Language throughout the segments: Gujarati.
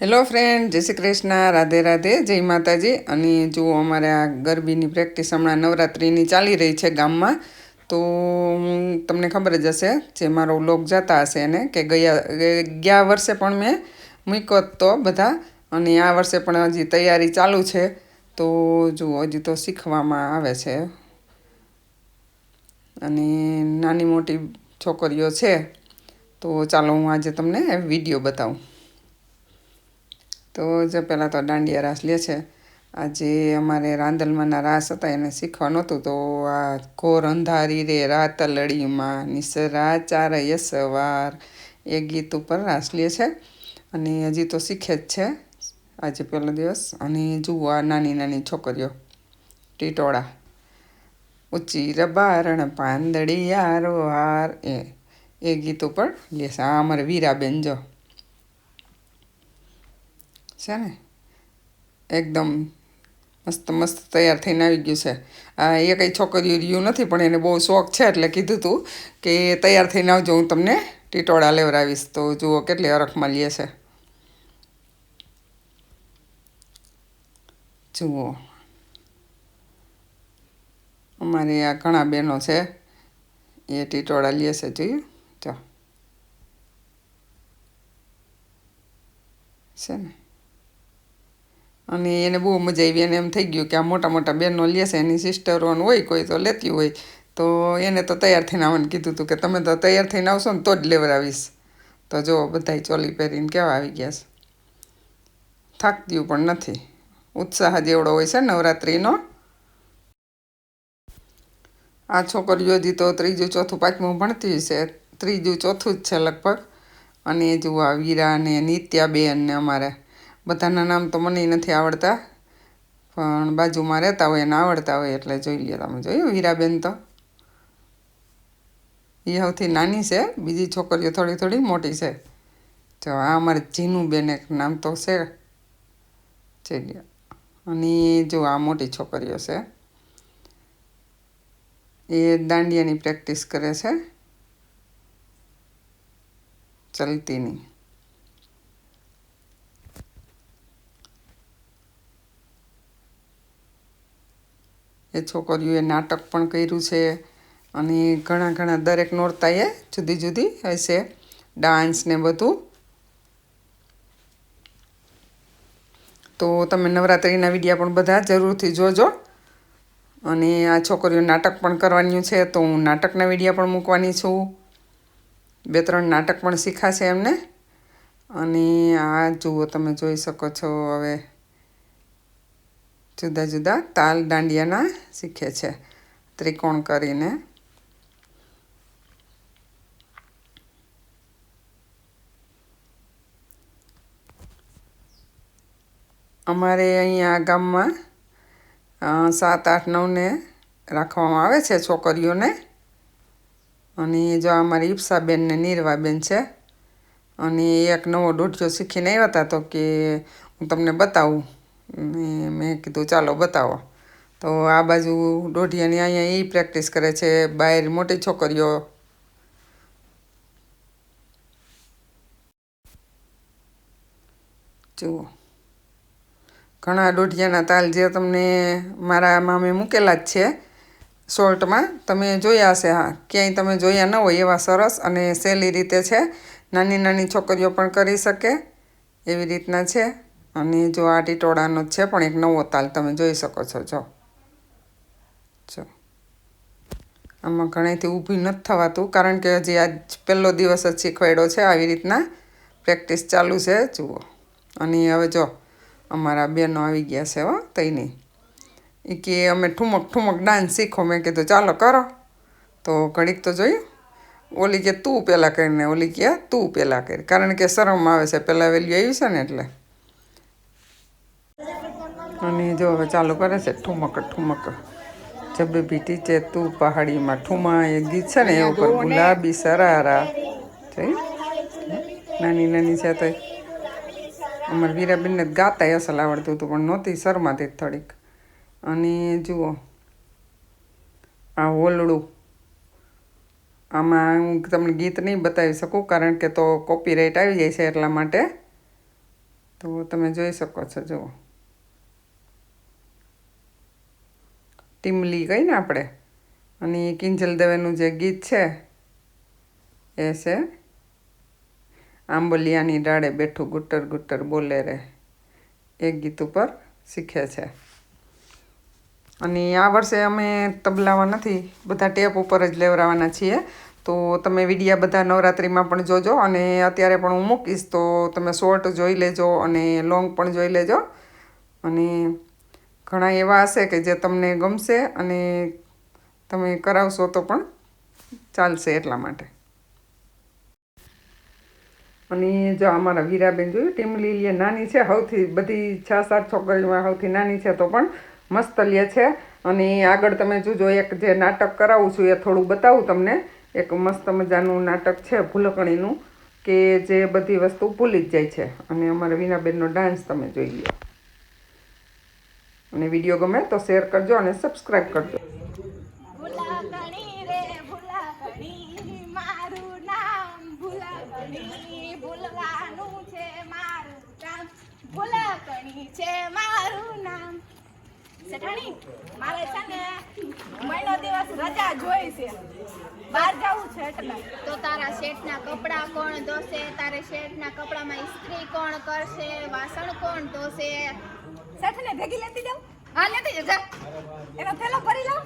હેલો ફ્રેન્ડ જય શ્રી કૃષ્ણ, રાધે રાધે, જય માતાજી. અને જુઓ અમારે આ ગરબીની પ્રેક્ટિસ હમણાં નવરાત્રિની ચાલી રહી છે ગામમાં, તો હું તમને ખબર જ હશે જે મારો વ્લોગ જતા હશે એને, કે ગયા ગયા વર્ષે પણ મેં મૂક્યો તો બધા. અને આ વર્ષે પણ હજી તૈયારી ચાલુ છે, તો જુઓ હજી તો શીખવામાં આવે છે. અને નાની મોટી છોકરીઓ છે, તો ચાલો હું આજે તમને વીડિયો બતાવું. તો જે પહેલાં તો દાંડિયા રાસ લે છે. આજે અમારે રાંદલમાંના રાસ હતા, એને શીખવા નહોતું તો આ ઘોર અંધારી રે રાત લડીમાં નિસરા ચાર યસવાર એ ગીત ઉપર રાસ લે છે. અને હજી તો શીખે જ છે. આજે પહેલો દિવસ અને જુઓ આ નાની નાની છોકરીઓ. ટીટોળા. ઊંચી રબારણ પાંદડી યારો હાર. એ એ ગીત ઉપર લેશે આ અમારે વીરાબેન જો. છે ને? એકદમ મસ્ત મસ્ત તૈયાર થઈને આવી ગયું છે. આ એ કંઈ છોકરીઓ રહ્યું નથી, પણ એને બહુ શોખ છે એટલે કીધું હતું કે તૈયાર થઈને આવજો, હું તમને ટીટોળા લેવડાવીશ. તો જુઓ કેટલી અરખમાં લે છે. જુઓ. અમારે આ ઘણા બહેનો છે. એ ટીટોળા લે છે જોયું જો. છે ને? અને એને બહુ મજા આવી, એને એમ થઈ ગયું કે આ મોટા મોટા બહેનો લે છે, એની સિસ્ટરોને હોય, કોઈ તો લેતી હોય, તો એને તો તૈયાર થઈને આવવાનું કીધું હતું કે તમે તો તૈયાર થઈને આવશો ને તો જ લેવડાવીશ તો જો બધાય ચોલી પહેરીને કેવા આવી ગયા છે. થાકતી પણ નથી. ઉત્સાહ જેવડો હોય છે નવરાત્રિનો. આ છોકરીઓ હજી તો ત્રીજું, ચોથું, પાંચમું ભણતી છે ત્રીજું, ચોથું જ છે લગભગ. અને એ જુઓ વીરા ને નિત્યાબેન ને અમારે. બધાના નામ તો મને નથી આવડતા, પણ બાજુમાં રહેતા હોય એને આવડતા હોય એટલે જોઈ લઈએ તમે. જોયું વીરાબેન તો? એ સૌથી નાની છે, બીજી છોકરીઓ થોડી થોડી મોટી છે. જો આ અમારે જીનુબેન એક નામ તો છે. લે અને જો આ મોટી છોકરીઓ છે, એ દાંડિયાની પ્રેક્ટિસ કરે છે ચલતીની એ છોકરીઓએ નાટક પણ કર્યું છે અને ઘણા ઘણા દરેક નોરતાએ જુદી જુદી હશે ડાન્સ ને બધું. તો તમે નવરાત્રિના વિડીયા પણ બધા જરૂરથી જોજો. અને આ છોકરીઓ નાટક પણ કરવાનું છે, તો હું નાટકના વિડીયા પણ મૂકવાની છું. બે ત્રણ નાટક પણ શીખાશે એમને. અને આ જુઓ તમે જોઈ શકો છો હવે. જુદા જુદા તાલ દાંડિયાના શીખે છે. ત્રિકોણ કરીને. અમારે અહીંયા ગામમાં સાત, આઠ, નવને રાખવામાં આવે છે છોકરીઓને. અને જો અમારી ઈપ્સાબેન ને નીરવાબેન છે. અને એક નવો દોઢિયો શીખીને આવ્યા હતા તો કે હું તમને બતાવું. મેં કીધું ચાલો બતાવો. તો આ બાજુ દોઢિયાની અહીંયા એ પ્રેક્ટિસ કરે છે બહાર મોટી છોકરીઓ. જુઓ. ઘણા દોઢિયાના તાલ જે તમને મારા મામે મૂકેલા જ છે શોર્ટમાં તમે જોયા હશે હા. ક્યાંય તમે જોયા ન હોય એવા સરસ અને સહેલી રીતે છે. નાની નાની છોકરીઓ પણ કરી શકે એવી રીતના છે. અને જો આ ટીટોળાનો છે પણ એક નવો તાલ તમે જોઈ શકો છો, જો. જો. આમાં ઘણીથી ઊભી નથી થવાતું કારણ કે હજી આજ પહેલો દિવસ જ શીખવાડ્યો છે આવી રીતના પ્રેક્ટિસ ચાલુ છે. જુઓ. અને હવે જો અમારા બહેનો આવી ગયા છે હો તઈની એ કે અમે ઠુમક ઠુમક ડાન્સ શીખો. મેં કીધું, ચાલો કરો. તો ઘડીક તો જોયું. ઓલી કે, તું પહેલાં કરીને ઓલી કે, તું પહેલાં કરી. કારણ કે શરમ આવે છે. પહેલાં વેલ્યુ આવી છે ને એટલે. અને જો હવે ચાલુ કરે છે, ઠુમક ઠુમક. જબ બીટી છે તું પહાડીમાં ઠુમા એ ગીત છે ને એ ઉપર, ગુલાબી સરારા. જોયું? નાની નાની છે તો અમારા વીરાબેનને ગાતા અસલ આવડતું હતું, પણ નહોતી શરમાતી થોડીક. અને જુઓ, આ હોલડું. આમાં હું તમને ગીત નહીં બતાવી શકું, કારણ કે તો કોપીરાઇટ આવી જાય છે એટલા માટે. તો તમે જોઈ શકો છો, જુઓ. ટીમલી કહીને આપણે? અને કિંજલ દવેનું જે ગીત છે, એ છે આંબલિયાની ડાળે બેઠું ગુટર ગુટર બોલે રે એ ગીત ઉપર શીખે છે. અને આ વર્ષે અમે તબલાવા નથી, બધા ટેપ ઉપર જ લેવરાવાના છીએ. તો તમે વિડીયા બધા નવરાત્રિમાં પણ જોજો અને અત્યારે પણ હું મૂકીશ, તો તમે શોર્ટ જોઈ લેજો અને લોંગ પણ જોઈ લેજો. અને ઘણા એવા હશે કે જે તમને ગમશે અને તમે કરાવશો તો પણ ચાલશે એટલા માટે. અને જો અમારા વીરાબેન જોયું ટીમલી લે નાની છે સૌથી બધી છ સાત છોકરીઓમાં સૌથી નાની છે તો પણ મસ્ત લે છે. અને આગળ તમે જોજો, એક જે નાટક કરાવું છું એ થોડું બતાવું તમને. એક મસ્ત મજાનું નાટક છે ભૂલકણીનું, કે જે બધી વસ્તુ ભૂલી જ જાય છે. અને અમારા વીનાબેનનો ડાન્સ તમે જોઈ લો અને વીડિયો ગમે તો શેર કરજો અને સબસ્ક્રાઈબ કરજો. ભૂલાકણી રે, ભૂલાકણી, મારું ભૂલવાનું છે મારું કામ. ભૂલાકણી છે મારું નામ. શેઠાણી મારે છે ને મહિનો દિવસ રજા જોઈ છે. બહાર જવું છે એટલે. તો તારા શેઠના કપડાં કોણ ધોશે? તારે શેઠના કપડામાં ઇસ્ત્રી કોણ કરશે? વાસણ કોણ ધોશે? શેઠને ભેગી લેતી જાઉં? હા લેતી જા. એનો થેલો ભરી લઉં?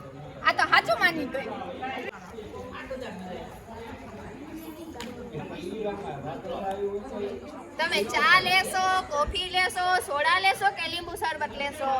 આ તો સાચું માની ગઈ તમે ચા લેશો કોફી લેશો સોડા લેશો કે લીંબુ શરબત લેશો?